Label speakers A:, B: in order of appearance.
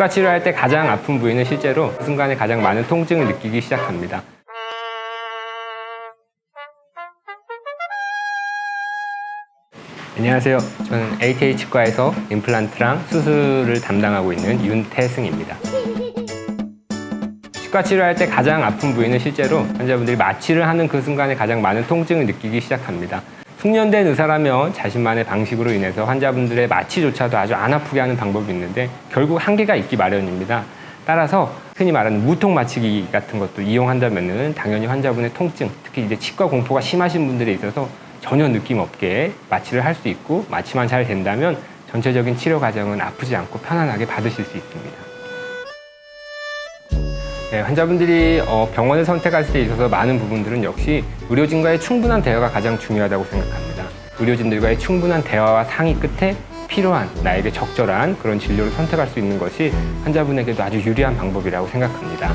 A: 치과 치료할 때 가장 아픈 부위는 실제로 그 순간에 가장 많은 통증을 느끼기 시작합니다. 안녕하세요. 저는 ATA 치과에서 임플란트랑 수술을 담당하고 있는 윤태승입니다. 치과 치료할 때 가장 아픈 부위는 실제로 환자분들이 마취를 하는 그 순간에 가장 많은 통증을 느끼기 시작합니다. 숙련된 의사라면 자신만의 방식으로 인해서 환자분들의 마취조차도 아주 안 아프게 하는 방법이 있는데 결국 한계가 있기 마련입니다. 따라서 흔히 말하는 무통 마취기 같은 것도 이용한다면은 당연히 환자분의 통증, 특히 이제 치과 공포가 심하신 분들에 있어서 전혀 느낌 없게 마취를 할 수 있고 마취만 잘 된다면 전체적인 치료 과정은 아프지 않고 편안하게 받으실 수 있습니다. 네, 환자분들이 어, 병원을 선택할 때 있어서 많은 부분들은 역시 의료진과의 충분한 대화가 가장 중요하다고 생각합니다. 의료진들과의 충분한 대화와 상의 끝에 필요한 나에게 적절한 그런 진료를 선택할 수 있는 것이 환자분에게도 아주 유리한 방법이라고 생각합니다.